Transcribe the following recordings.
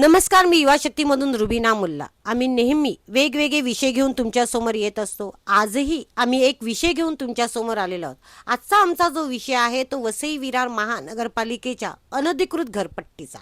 नमस्कार मी युवा शक्तीमधून रुबीना मुल्ला. आम्ही नेहमी वेगवेगळे विषय घेऊन तुमच्यासमोर येत असतो. आजही आम्ही एक विषय घेऊन तुमच्यासमोर आलेलो आहोत. आजचा आमचा जो विषय आहे तो वसई विरार महानगरपालिकेच्या अनधिकृत घरपट्टीचा.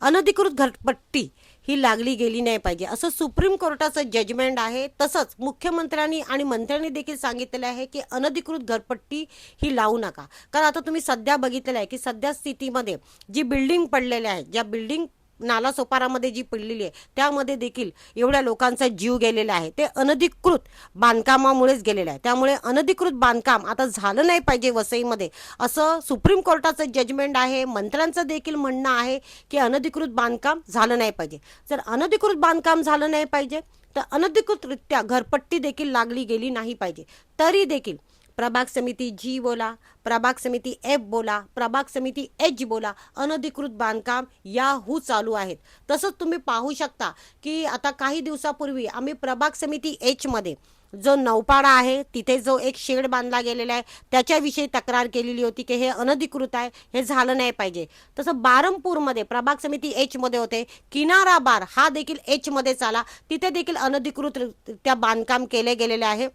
अनधिकृत घरपट्टी ही लागली गेली नाही पाहिजे. असं सुप्रीम कोर्टाचं जजमेंट आहे. तसंच मुख्यमंत्र्यांनी आणि मंत्र्यांनी देखील सांगितलेलं आहे की अनधिकृत घरपट्टी ही लावू नका. कारण आता तुम्ही सध्या बघितलेलं आहे की सध्या स्थितीमध्ये जी बिल्डिंग पडलेल्या आहेत ज्या बिल्डिंग नालासोपारामध्ये जी पडलेली आहे त्यामध्ये देखील एवढ्या लोकांचा जीव गेलेला आहे. ते अनधिकृत बांधकामामुळेच गेलेलं आहे. त्यामुळे अनधिकृत बांधकाम आता झालं नाही पाहिजे वसईमध्ये. असं सुप्रीम कोर्टाचं जजमेंट आहे मंत्र्यांचं देखील म्हणणं आहे की अनधिकृत बांधकाम झालं नाही पाहिजे. जर अनधिकृत बांधकाम झालं नाही पाहिजे तर अनधिकृतरित्या घरपट्टी देखील लागली गेली नाही पाहिजे. तरी देखील प्रभाग समिती जी बोला प्रभाग समिती एफ बोला प्रभाग समिती एच बोला अनधिकृत बांधकाम याहू चालू आहेत. तसंच तुम्ही पाहू शकता की आता काही दिवसापूर्वी आम्ही प्रभाग समिती एचमध्ये जो नौपाडा आहे तिथे जो एक शेड बांधला गेलेला आहे त्याच्याविषयी तक्रार केलेली होती की हे अनधिकृत आहे हे झालं नाही पाहिजे. तसं बारमपूरमध्ये प्रभाग समिती एचमध्ये होते किनारा बार हा देखील एचमध्ये चाला तिथे देखील अनधिकृत त्या बांधकाम केले गेलेले आहे.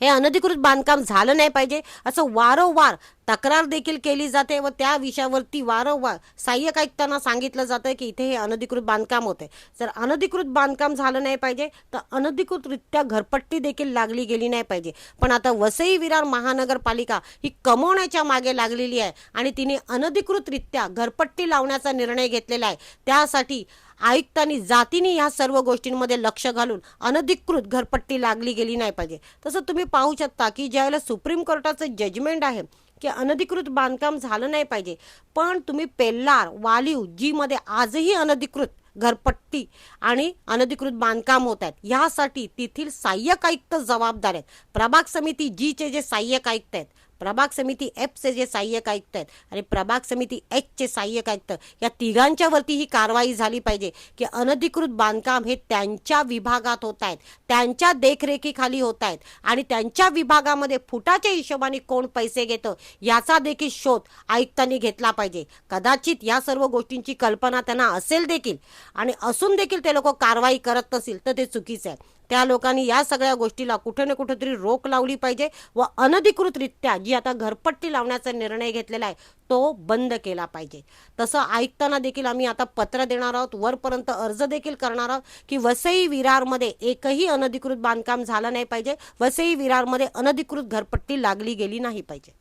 हे अनधिकृत बांधकाम झालं नाही पाहिजे असं वारंवार तक्रार देखील केली जाते व त्या विषयावरती वारंवार सहाय्यक आयुक्तांना सांगितलं जातं की इथे हे अनधिकृत बांधकाम होते जर अनधिकृत बांधकाम झालं नाही पाहिजे तर अनधिकृतरित्या घरपट्टी देखील लागली गेली नाही पाहिजे. पण आता वसई विरार महानगरपालिका ही कमवण्याच्या मागे लागलेली आहे आणि तिने अनधिकृतरित्या घरपट्टी लावण्याचा निर्णय घेतलेला आहे. त्यासाठी आयुक्तांनी जातीने ह्या सर्व गोष्टींमध्ये लक्ष घालून अनधिकृत घरपट्टी लागली गेली नाही पाहिजे. तसं तुम्ही पाहू शकता की ज्यावेळेला सुप्रीम कोर्टाचं जजमेंट आहे की अनधिकृत बांधकाम झालं नाही पाहिजे पण तुम्ही पेल्लार वालीव जीमध्ये आजही अनधिकृत घरपट्टी आणि अनधिकृत बांधकाम होत आहेत यासाठी तेथील सहाय्यक आयुक्त जबाबदार आहेत. प्रभाग समिती जीचे जे सहाय्यक आयुक्त आहेत प्रभाग समिती एफचे जे सहाय्यक आयुक्त आहेत आणि प्रभाग समिती एचचे सहाय्यक आयुक्त या तिघांच्या वरती ही कारवाई झाली पाहिजे की अनधिकृत बांधकाम हे त्यांच्या विभागात होत आहेत त्यांच्या देखरेखीखाली होत आहेत आणि त्यांच्या विभागामध्ये फुटाच्या हिशोबाने कोण पैसे घेतं याचा देखील शोध आयुक्तांनी घेतला पाहिजे. कदाचित या सर्व गोष्टींची कल्पना त्यांना असेल देखील आणि असून देखील ते लोक कारवाई करत नसतील तर ते चुकीचं आहे. त्या लोकांनी या सगळ्या गोष्टीला कुठे ना कुठेतरी रोख लावली पाहिजे व अनधिकृतरित्या जी आता घरपट्टी लावण्याचा निर्णय घेतलेला आहे तो बंद केला पाहिजे. तसं ऐकताना देखील आम्ही आता पत्र देणार आहोत वरपर्यंत अर्ज देखील करणार आहोत की वसई विरारमध्ये एकही अनधिकृत बांधकाम झालं नाही पाहिजे वसई विरारमध्ये अनधिकृत घरपट्टी लागली गेली नाही पाहिजे.